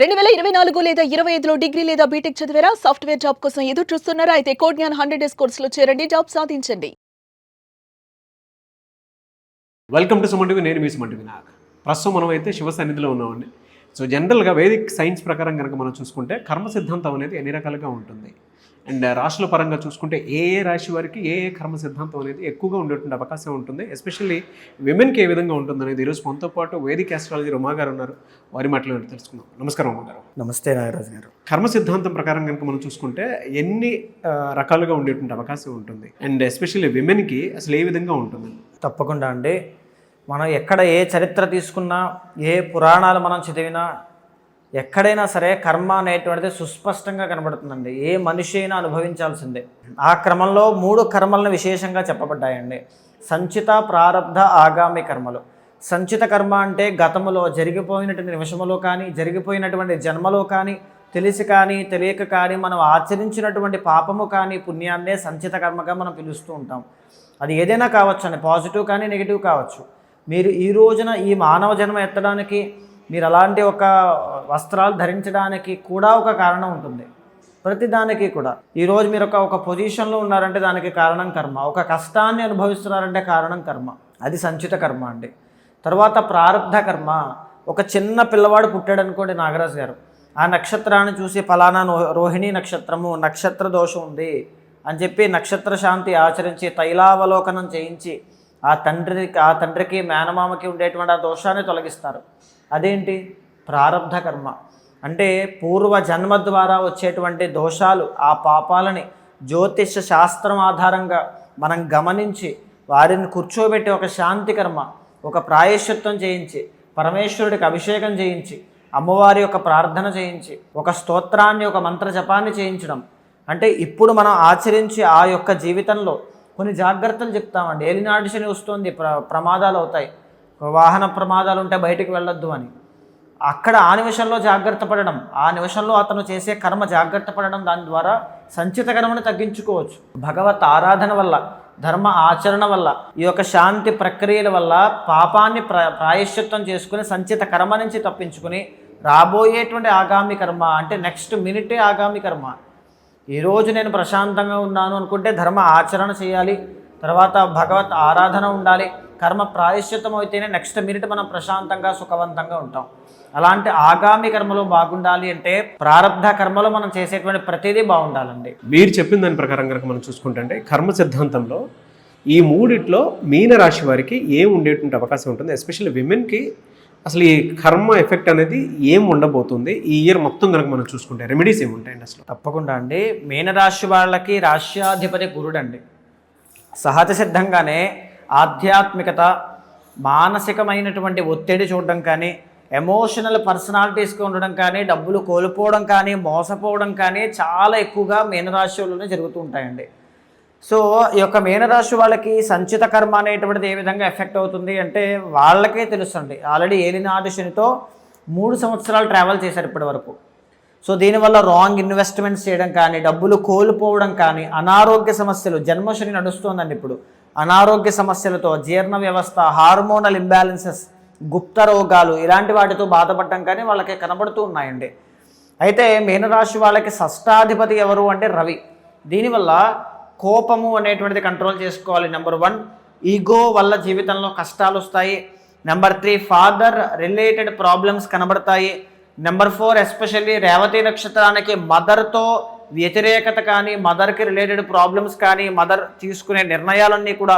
రెండు వేల ఇరవై నాలుగు లేదా ఇరవై ఐదులో డిగ్రీ లేదా బీటెక్ చదివారా? సాఫ్ట్వేర్ జాబ్ కోసం ఎదురు చూస్తున్నారా? అయితే కోడ్ జ్ఞాన్ హండ్రెడ్ డేస్ కోర్సులో చేరండి. జాబ్ సాధించండి. వెల్కమ్ టు సుమంటివి నేను మీ సుమంటివి నాకు ప్రస్తుతం మనం అయితే శివ సన్నిధిలో ఉన్నామండి. సో జనరల్గా వేదిక్ సైన్స్ ప్రకారం కనుక మనం చూసుకుంటే కర్మ సిద్ధాంతం అనేది ఎన్ని రకాలుగా ఉంటుంది? అండ్ రాశుల పరంగా చూసుకుంటే ఏ ఏ రాశి వారికి ఏ ఏ కర్మ సిద్ధాంతం అనేది ఎక్కువగా ఉండేటువంటి అవకాశం ఉంటుంది ఎస్పెషల్లీ విమెన్కి ఏ విధంగా ఉంటుంది అనేది ఈరోజు మనతో పాటు వేదిక్ ఆస్ట్రాలజీ ఉమా గారు ఉన్నారు. వారి మాటలు తెలుసుకుందాం. నమస్కారం ఉమా గారు. నమస్తే నాగరాజు గారు. కర్మ సిద్ధాంతం ప్రకారం కనుక మనం చూసుకుంటే ఎన్ని రకాలుగా ఉండేటువంటి అవకాశం ఉంటుంది. అండ్ ఎస్పెషల్లీ విమెన్కి అసలు ఏ విధంగా ఉంటుంది? తప్పకుండా అండి. మనం ఎక్కడ ఏ చరిత్ర తీసుకున్నా ఏ పురాణాలు మనం చదివినా ఎక్కడైనా సరే కర్మ అనేటువంటిది సుస్పష్టంగా కనబడుతుందండి. ఏ మనిషి అయినా అనుభవించాల్సిందే. ఆ క్రమంలో మూడు కర్మలను విశేషంగా చెప్పబడ్డాయండి. సంచిత ప్రారబ్ధ ఆగామి కర్మలు. సంచిత కర్మ అంటే గతములో జరిగిపోయినటువంటి నిమిషములో కానీ జరిగిపోయినటువంటి జన్మలో కానీ తెలిసి కానీ తెలియక కానీ మనం ఆచరించినటువంటి పాపము కానీ పుణ్యాన్నే సంచిత కర్మగా మనం పిలుస్తూ ఉంటాం. అది ఏదైనా కావచ్చు అండి. పాజిటివ్ కానీ నెగిటివ్ కావచ్చు. మీరు ఈ రోజున ఈ మానవ జన్మ ఎత్తడానికి మీరు అలాంటి ఒక వస్త్రాలు ధరించడానికి కూడా ఒక కారణం ఉంటుంది. ప్రతిదానికి కూడా. ఈరోజు మీరు ఒక ఒక పొజిషన్లో ఉన్నారంటే దానికి కారణం కర్మ. ఒక కష్టాన్ని అనుభవిస్తున్నారంటే కారణం కర్మ. అది సంచిత కర్మ అండి. తర్వాత ప్రారంధ కర్మ. ఒక చిన్న పిల్లవాడు పుట్టాడు అనుకోండి నాగరాజు గారు. ఆ నక్షత్రాన్ని చూసి ఫలానా రోహిణి నక్షత్రము నక్షత్ర దోషం ఉంది అని చెప్పి నక్షత్ర శాంతి ఆచరించి తైలావలోకనం చేయించి ఆ తండ్రికి ఆ తండ్రికి మేనమామకి ఉండేటువంటి ఆ దోషాన్ని తొలగిస్తారు. అదేంటి? ప్రారంధ కర్మ. అంటే పూర్వ జన్మ ద్వారా వచ్చేటువంటి దోషాలు ఆ పాపాలని జ్యోతిష శాస్త్రం ఆధారంగా మనం గమనించి వారిని కూర్చోబెట్టి ఒక శాంతి కర్మ ఒక ప్రాయశ్చిత్వం చేయించి పరమేశ్వరుడికి అభిషేకం చేయించి అమ్మవారి యొక్క ప్రార్థన చేయించి ఒక స్తోత్రాన్ని ఒక మంత్ర జపాన్ని చేయించడం. అంటే ఇప్పుడు మనం ఆచరించి ఆ యొక్క జీవితంలో కొన్ని జాగ్రత్తలు చెప్తామండి. ఏలినాటిశని వస్తుంది ప్ర ప్రమాదాలు అవుతాయి. వాహన ప్రమాదాలు ఉంటే బయటికి వెళ్ళొద్దు అని. అక్కడ ఆ నిమిషంలో జాగ్రత్త పడడం ఆ నిమిషంలో అతను చేసే కర్మ జాగ్రత్త పడడం దాని ద్వారా సంచిత కర్మను తగ్గించుకోవచ్చు. భగవత్ ఆరాధన వల్ల ధర్మ ఆచరణ వల్ల ఈ యొక్క శాంతి ప్రక్రియల వల్ల పాపాన్ని ప్ర ప్రాయశ్చిత్తం చేసుకుని సంచిత కర్మ నుంచి తప్పించుకుని రాబోయేటువంటి ఆగామి కర్మ అంటే నెక్స్ట్ మినిటే ఆగామి కర్మ. ఈరోజు నేను ప్రశాంతంగా ఉన్నాను అనుకుంటే ధర్మ ఆచరణ చేయాలి తర్వాత భగవత్ ఆరాధన ఉండాలి కర్మ ప్రాయశ్చిత్తం అయితేనే నెక్స్ట్ మినిట్ మనం ప్రశాంతంగా సుఖవంతంగా ఉంటాం. అలాంటి ఆగామి కర్మలో బాగుండాలి అంటే ప్రారంధ కర్మలో మనం చేసేటువంటి ప్రతిదీ బాగుండాలండి. మీరు చెప్పిన దాని ప్రకారం కనుక మనం చూసుకుంటే కర్మ సిద్ధాంతంలో ఈ మూడిట్లో మీన రాశి వారికి ఏం ఉండేటువంటి అవకాశం ఉంటుంది? ఎస్పెషల్లీ విమెన్కి అసలు ఈ కర్మ ఎఫెక్ట్ అనేది ఏం ఉండబోతుంది? ఈ ఇయర్ మొత్తం కనుక మనం చూసుకుంటే రెమెడీస్ ఏమి ఉంటాయండి అసలు? తప్పకుండా అండి. మీనరాశి వాళ్ళకి రాష్ట్రాధిపతి గురుడు అండి సహజ సిద్ధంగానే ఆధ్యాత్మికత మానసికమైనటువంటి ఒత్తిడి చూడడం కానీ ఎమోషనల్ పర్సనాలిటీస్కి ఉండడం కానీ డబ్బులు కోల్పోవడం కానీ మోసపోవడం కానీ చాలా ఎక్కువగా మీనరాశుల్లోనే జరుగుతూ ఉంటాయండి. సో ఈ యొక్క మీనరాశి వాళ్ళకి సంచిత కర్మ అనేటువంటిది ఏ విధంగా ఎఫెక్ట్ అవుతుంది అంటే వాళ్ళకే తెలుస్తుంది ఆల్రెడీ ఏలినాడు శనితో మూడు సంవత్సరాలు ట్రావెల్ చేశారు ఇప్పటి వరకు సో దీనివల్ల రాంగ్ ఇన్వెస్ట్మెంట్స్ చేయడం కానీ డబ్బులు కోల్పోవడం కానీ అనారోగ్య సమస్యలు జన్మశని నడుస్తోందండి ఇప్పుడు. అనారోగ్య సమస్యలతో జీర్ణ వ్యవస్థ హార్మోనల్ ఇంబ్యాలెన్సెస్ గుప్త రోగాలు ఇలాంటి వాటితో బాధపడటం కానీ వాళ్ళకి కనబడుతూ ఉన్నాయండి. అయితే మీనరాశి వాళ్ళకి షష్టాధిపతి ఎవరు అంటే రవి. దీనివల్ల కోపము అనేటువంటిది కంట్రోల్ చేసుకోవాలి. నెంబర్ వన్ ఈగో వల్ల జీవితంలో కష్టాలు వస్తాయి. Number three father related problems కనబడతాయి. నెంబర్ ఫోర్ ఎస్పెషల్లీ రేవతి నక్షత్రానికి మదర్తో వ్యతిరేకత కానీ మదర్కి రిలేటెడ్ ప్రాబ్లమ్స్ కానీ మదర్ తీసుకునే నిర్ణయాలన్నీ కూడా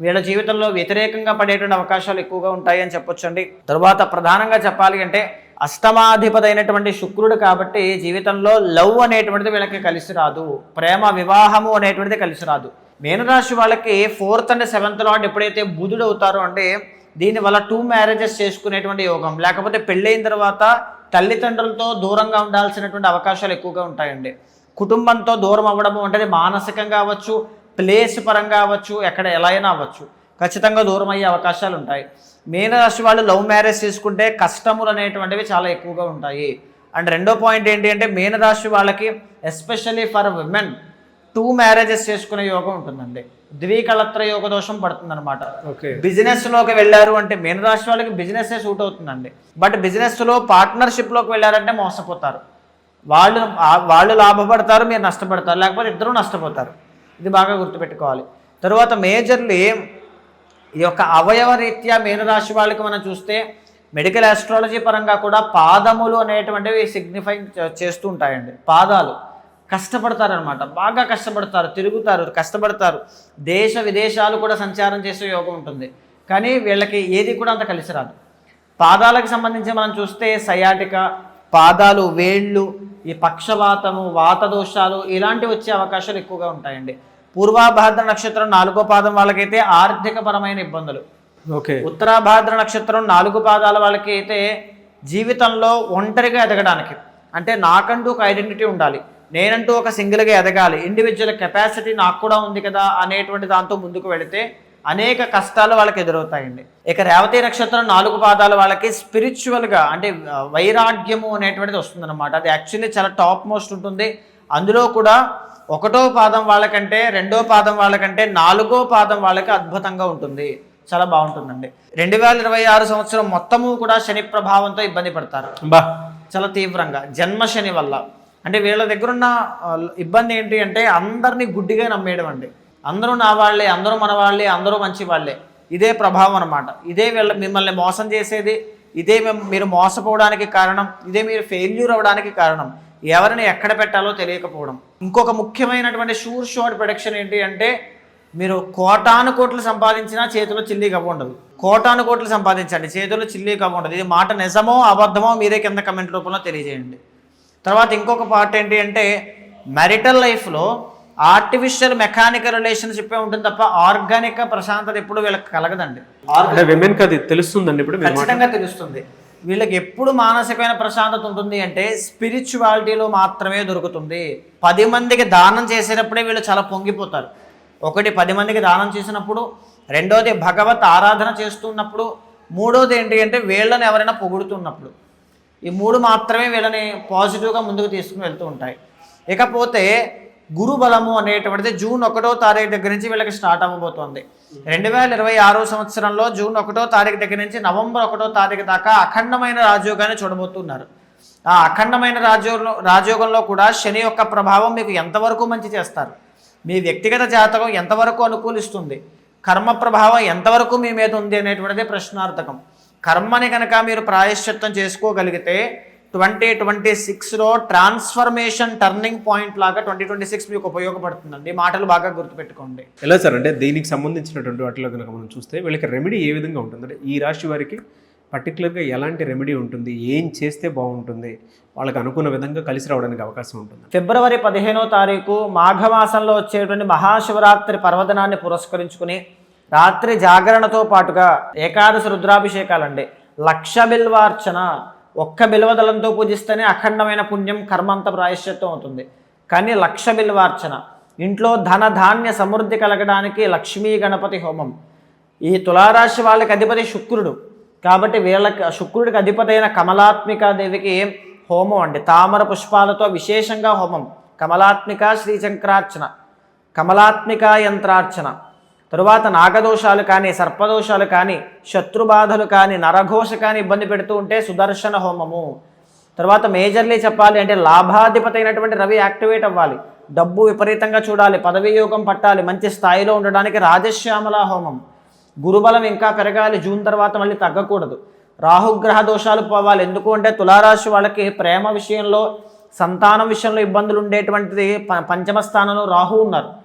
వీళ్ళ జీవితంలో వ్యతిరేకంగా పడేటువంటి అవకాశాలు ఎక్కువగా ఉంటాయని చెప్పొచ్చండి. తరువాత ప్రధానంగా చెప్పాలి అంటే అష్టమాధిపతి అయినటువంటి శుక్రుడు కాబట్టి జీవితంలో లవ్ అనేటువంటిది వీళ్ళకి కలిసి రాదు. ప్రేమ వివాహము అనేటువంటిది కలిసి రాదు. మీనరాశి వాళ్ళకి ఫోర్త్ అండ్ సెవెంత్ లాట్ ఎప్పుడైతే బుధుడు అవుతారో అంటే దీనివల్ల టూ మ్యారేజెస్ చేసుకునేటువంటి యోగం. లేకపోతే పెళ్ళైన తర్వాత తల్లిదండ్రులతో దూరంగా ఉండాల్సినటువంటి అవకాశాలు ఎక్కువగా ఉంటాయండి. కుటుంబంతో దూరం అవ్వడము అంటే మానసికంగా అవ్వచ్చు ప్లేస్ పరంగా అవ్వచ్చు ఎక్కడ ఎలా అయినా అవ్వచ్చు. ఖచ్చితంగా దూరం అయ్యే అవకాశాలు ఉంటాయి. మీనరాశి వాళ్ళు లవ్ మ్యారేజ్ చేసుకుంటే కష్టములు అనేటువంటివి చాలా ఎక్కువగా ఉంటాయి. అండ్ రెండో పాయింట్ ఏంటి అంటే మీనరాశి వాళ్ళకి especially for women two marriages చేసుకునే యోగం ఉంటుందండి. ద్వికళత్ర యోగ దోషం పడుతుందన్నమాట. ఓకే. బిజినెస్లోకి వెళ్ళారు అంటే మీనరాశి వాళ్ళకి బిజినెస్ సూట్ అవుతుందండి. బట్ బిజినెస్లో పార్ట్నర్షిప్లోకి వెళ్ళారంటే మోసపోతారు. వాళ్ళు వాళ్ళు లాభపడతారు మీరు నష్టపడతారు లేకపోతే ఇద్దరు నష్టపోతారు. ఇది బాగా గుర్తుపెట్టుకోవాలి. తర్వాత మేజర్లీ ఈ యొక్క అవయవ రీత్యా మీనరాశి వాళ్ళకి మనం చూస్తే మెడికల్ ఆస్ట్రాలజీ పరంగా కూడా పాదములు అనేటువంటివి సిగ్నిఫై చేస్తూ ఉంటాయండి. పాదాలు కష్టపడతారనమాట బాగా కష్టపడతారు తిరుగుతారు కష్టపడతారు. దేశ విదేశాలు కూడా సంచారం చేసే యోగం ఉంటుంది. కానీ వీళ్ళకి ఏది కూడా అంత కలిసి రాదు. పాదాలకు సంబంధించి మనం చూస్తే సయాటిక పాదాలు వేళ్ళు ఈ పక్షవాతము వాత దోషాలు ఇలాంటివి వచ్చే అవకాశాలు ఎక్కువగా ఉంటాయండి. పూర్వాభాద్ర నక్షత్రం నాలుగో పాదం వాళ్ళకైతే ఆర్థిక పరమైన ఇబ్బందులు. ఓకే. ఉత్తరాభాద్ర నక్షత్రం నాలుగు పాదాల వాళ్ళకి అయితే జీవితంలో ఒంటరిగా ఎదగడానికి అంటే నాకంటూ ఒక ఐడెంటిటీ ఉండాలి నేనంటూ ఒక సింగిల్గా ఎదగాలి ఇండివిజువల్ కెపాసిటీ నాకు కూడా ఉంది కదా అనేటువంటి దాంతో ముందుకు వెళితే అనేక కష్టాలు వాళ్ళకి ఎదురవుతాయండి. ఇక రేవతి నక్షత్రం నాలుగు పాదాల వాళ్ళకి స్పిరిచువల్గా అంటే వైరాగ్యము అనేటువంటిది వస్తుందన్నమాట. అది యాక్చువల్లీ చాలా టాప్ మోస్ట్ ఉంటుంది. అందులో కూడా ఒకటో పాదం వాళ్ళకంటే రెండో పాదం వాళ్ళకంటే నాలుగో పాదం వాళ్ళకి అద్భుతంగా ఉంటుంది. చాలా బాగుంటుందండి. రెండు వేల ఇరవై ఆరు సంవత్సరం మొత్తము కూడా శని ప్రభావంతో ఇబ్బంది పడతారు. బా. చాలా తీవ్రంగా. జన్మ శని వల్ల. అంటే వీళ్ళ దగ్గర ఉన్న ఆ, ఇబ్బంది ఏంటి అంటే అందరినీ గుడ్డిగా నమ్మేయడం అండి. అందరూ నా వాళ్ళే అందరూ మన వాళ్ళే అందరూ మంచి వాళ్ళే. ఇదే ప్రభావం అనమాట ఇదే వీళ్ళ మిమ్మల్ని మోసం చేసేది ఇదే మీరు మోసపోవడానికి కారణం ఇదే మీరు ఫెయిల్యూర్ అవ్వడానికి కారణం. ఎవరిని ఎక్కడ పెట్టాలో తెలియకపోవడం. ఇంకొక ముఖ్యమైనటువంటి షూర్ షార్ట్ ప్రొడక్షన్ ఏంటి అంటే మీరు కోటాను కోట్లు సంపాదించినా చేతిలో చిల్లీ కవ్వ ఉండదు. కోటాను కోట్లు సంపాదించండి చేతిలో చిల్లీ కవ్వ ఉండదు. ఇది మాట నిజమో అబద్ధమో మీరే కింద కమెంట్ రూపంలో తెలియజేయండి. తర్వాత ఇంకొక పార్ట్ ఏంటి అంటే మ్యారిటల్ లైఫ్లో ఆర్టిఫిషియల్ మెకానికల్ రిలేషన్షిప్ ఉంటుంది తప్ప ఆర్గానిక్ ప్రశాంతత ఎప్పుడు వీళ్ళకి కలగదండి. అంటే విమెన్కి అది తెలుస్తుందండి ఇప్పుడు ఖచ్చితంగా తెలుస్తుంది. వీళ్ళకి ఎప్పుడు మానసికమైన ప్రశాంతత ఉంటుంది అంటే స్పిరిచువాలిటీలో మాత్రమే దొరుకుతుంది. పది మందికి దానం చేసేటప్పుడే వీళ్ళు చాలా పొంగిపోతారు. ఒకటి పది మందికి దానం చేసినప్పుడు రెండోది భగవత్ ఆరాధన చేస్తున్నప్పుడు మూడోది ఏంటి అంటే వీళ్ళని ఎవరైనా పొగుడుతున్నప్పుడు. ఈ మూడు మాత్రమే వీళ్ళని పాజిటివ్గా ముందుకు తీసుకుని వెళ్తూ ఉంటాయి. ఇకపోతే గురు బలము అనేటువంటిది జూన్ ఒకటో తారీఖు దగ్గర నుంచి వీళ్ళకి స్టార్ట్ అవ్వబోతోంది. రెండు వేల ఇరవై ఆరో సంవత్సరంలో జూన్ ఒకటో తారీఖు దగ్గర నుంచి నవంబర్ ఒకటో తారీఖు దాకా అఖండమైన రాజయోగాన్ని చూడబోతున్నారు. ఆ అఖండమైన రాజయోగంలో రాజయోగంలో కూడా శని యొక్క ప్రభావం మీకు ఎంతవరకు మంచి చేస్తారు? మీ వ్యక్తిగత జాతకం ఎంతవరకు అనుకూలిస్తుంది? కర్మ ప్రభావం ఎంతవరకు మీ మీద ఉంది అనేటువంటిది ప్రశ్నార్థకం. కర్మని కనుక మీరు ప్రాయశ్చిత్తం చేసుకోగలిగితే ట్వంటీ ట్వంటీ సిక్స్లో ట్రాన్స్ఫర్మేషన్ టర్నింగ్ పాయింట్ లాగా ట్వంటీ ట్వంటీ సిక్స్ మీకు ఉపయోగపడుతుందండి. మాటలు బాగా గుర్తుపెట్టుకోండి. ఎలా సార్? అంటే దీనికి సంబంధించినటువంటి వాటిలో కనుక మనం చూస్తే వీళ్ళకి రెమెడీ ఏ విధంగా ఉంటుంది అంటే ఈ రాశి వారికి పర్టికులర్గా ఎలాంటి రెమెడీ ఉంటుంది? ఏం చేస్తే బాగుంటుంది? వాళ్ళకి అనుకున్న విధంగా కలిసి రావడానికి అవకాశం ఉంటుంది. ఫిబ్రవరి పదిహేనో తారీఖు మాఘమాసంలో వచ్చేటువంటి మహాశివరాత్రి పర్వదినాన్ని పురస్కరించుకుని రాత్రి జాగరణతో పాటుగా ఏకాదశి రుద్రాభిషేకాలండి. లక్ష బిల్వార్చన ఒక్క బిల్వదళంతో పూజిస్తేనే అఖండమైన పుణ్యం కర్మంత ప్రాయశ్చిత్తం అవుతుంది. కానీ లక్ష బిల్వార్చన. ఇంట్లో ధన ధాన్య సమృద్ధి కలగడానికి లక్ష్మీ గణపతి హోమం. ఈ తులారాశి వాళ్ళకి అధిపతి శుక్రుడు. కాబట్టి వీళ్ళకి శుక్రుడికి అధిపతి అయిన కమలాత్మికా దేవికి హోమం అండి. తామర పుష్పాలతో విశేషంగా హోమం. కమలాత్మిక శ్రీచక్రార్చన కమలాత్మిక యంత్రార్చన. తరువాత నాగదోషాలు కానీ సర్పదోషాలు కానీ శత్రుబాధలు కానీ నరఘోష కానీ ఇబ్బంది పెడుతూ ఉంటే సుదర్శన హోమము. తర్వాత మేజర్లీ చెప్పాలి అంటే లాభాధిపతి అయినటువంటి రవి యాక్టివేట్ అవ్వాలి. డబ్బు విపరీతంగా చూడాలి పదవియోగం పట్టాలి మంచి స్థాయిలో ఉండడానికి రాజశ్యామల హోమం. గురుబలం ఇంకా పెరగాలి జూన్ తర్వాత మళ్ళీ తగ్గకూడదు. రాహుగ్రహ దోషాలు పోవాలి. ఎందుకు అంటే తులారాశి వాళ్ళకి ప్రేమ విషయంలో సంతానం విషయంలో ఇబ్బందులు ఉండేటువంటిది ప- పంచమ స్థానంలో రాహు ఉన్నారు.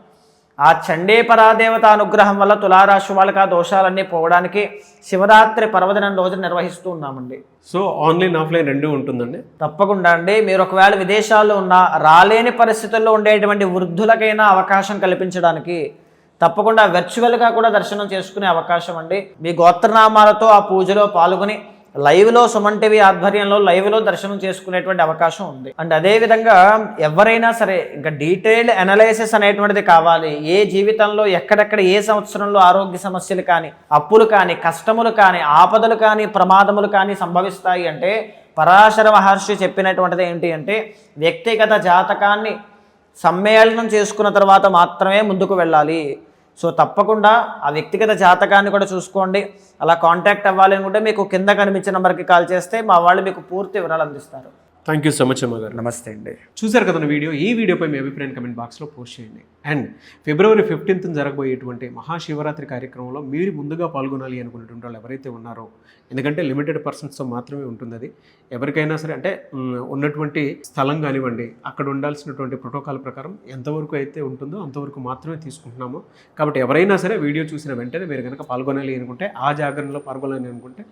ఆ చండీ పరాదేవత అనుగ్రహం వల్ల తులారాశి వాళ్ళకి ఆ దోషాలన్నీ పోవడానికి శివరాత్రి పర్వదినం రోజు నిర్వహిస్తూ ఉన్నామండి. సో ఆన్లైన్ ఆఫ్లైన్ రెండు ఉంటుందండి? తప్పకుండా అండి. మీరు ఒకవేళ విదేశాల్లో ఉన్నా రాలేని పరిస్థితుల్లో ఉండేటువంటి వృద్ధులకైనా అవకాశం కల్పించడానికి తప్పకుండా వర్చువల్గా కూడా దర్శనం చేసుకునే అవకాశం అండి. మీ గోత్రనామాలతో ఆ పూజలో పాల్గొని లైవ్లో సుమన్ టీవీ ఆధ్వర్యంలో లైవ్లో దర్శనం చేసుకునేటువంటి అవకాశం ఉంది. అండ్ అదేవిధంగా ఎవరైనా సరే ఇంకా డీటెయిల్డ్ అనాలైసిస్ అనేటువంటిది కావాలి. ఏ జీవితంలో ఎక్కడెక్కడ ఏ సంవత్సరంలో ఆరోగ్య సమస్యలు కానీ అప్పులు కానీ కష్టములు కానీ ఆపదలు కానీ ప్రమాదములు కానీ సంభవిస్తాయి అంటే పరాశర మహర్షి చెప్పినటువంటిది ఏంటి అంటే వ్యక్తిగత జాతకాన్ని సమ్మేళనం చేసుకున్న తర్వాత మాత్రమే ముందుకు వెళ్ళాలి. సో తప్పకుండా ఆ వ్యక్తిగత జాతకాన్ని కూడా చూసుకోండి. అలా కాంటాక్ట్ అవ్వాలి అనుకుంటే మీకు కింద కనిపించే నెంబర్కి కాల్ చేస్తే మా వాళ్ళు మీకు పూర్తి వివరాలు అందిస్తారు. థ్యాంక్ యూ సో మచ్ అమ్మ గారు. నమస్తే అండి. చూశారు కదా నా వీడియో? ఈ వీడియోపై మీ అభిప్రాయం కమెంట్ బాక్స్లో పోస్ట్ చేయండి. అండ్ ఫిబ్రవరి ఫిఫ్టీన్త్ జరగబోయేటువంటి మహాశివరాత్రి కార్యక్రమంలో మీరు ముందుగా పాల్గొనాలి అనుకునేటువంటి వాళ్ళు ఎవరైతే ఉన్నారో ఎందుకంటే లిమిటెడ్ పర్సన్స్తో మాత్రమే ఉంటుంది అది. ఎవరికైనా సరే అంటే ఉన్నటువంటి స్థలం కానివ్వండి అక్కడ ఉండాల్సినటువంటి ప్రోటోకాల్ ప్రకారం ఎంతవరకు అయితే ఉంటుందో అంతవరకు మాత్రమే తీసుకుంటున్నాము. కాబట్టి ఎవరైనా సరే వీడియో చూసిన వెంటనే మీరు కనుక పాల్గొనాలి అనుకుంటే ఆ జాగరణలో పాల్గొనాలి అనుకుంటే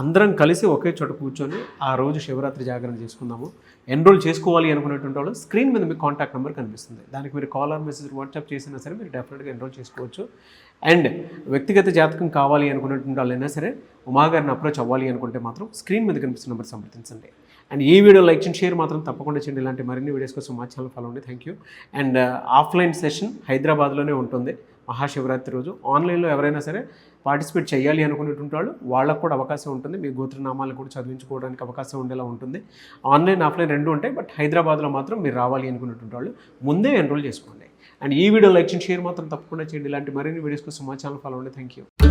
అందరం కలిసి ఒకే చోట కూర్చొని ఆ రోజు శివరాత్రి జాగరణ చేసుకుందాము. ఎన్రోల్ చేసుకోవాలి అనుకునేటువంటి వాళ్ళు స్క్రీన్ మీద మీకు కాంటాక్ట్ నెంబర్ కనిపిస్తుంది. దానికి మీరు కాల్ ఆర్ మెసేజ్ వాట్సాప్ చేసినా సరే మీరు డెఫినెట్గా ఎన్రోల్ చేసుకోవచ్చు. అండ్ వ్యక్తిగత జాతకం కావాలి అనుకునేటువంటి వాళ్ళైనా సరే ఉమాగారిని అప్రోచ్ అవ్వాలి అనుకుంటే మాత్రం స్క్రీన్ మీద కనిపిస్తున్న నెంబర్ సంప్రదించండి. అండ్ ఈ వీడియో లైక్ చేయండి షేర్ మాత్రం తప్పకుండా చేయండి. ఇలాంటి మరిన్ని వీడియోస్ కోసం మా ఛానల్ ఫాలో అండి thank you and offline session హైదరాబాద్లోనే ఉంటుంది. మహాశివరాత్రి రోజు. ఆన్లైన్లో ఎవరైనా సరే పార్టిసిపేట్ చేయాలి అనుకునేటువంటి వాళ్ళు వాళ్ళకు కూడా అవకాశం ఉంటుంది. మీ గోత్రనామాలను కూడా చదివించుకోవడానికి అవకాశం ఉండేలా ఉంటుంది. ఆన్లైన్ ఆఫ్లైన్ రెండు ఉంటాయి. బట్ హైదరాబాద్లో మాత్రం మీరు రావాలి అనుకునేటువంటి వాళ్ళు ముందే ఎన్రోల్ చేసుకోండి. అండ్ ఈ వీడియో లైక్ చేయండి షేర్ మాత్రం తప్పకుండా చేయండి. ఇలాంటి మరిన్ని వీడియోస్ కోసం మా ఛానల్ ఫాలో అండి థ్యాంక్ యూ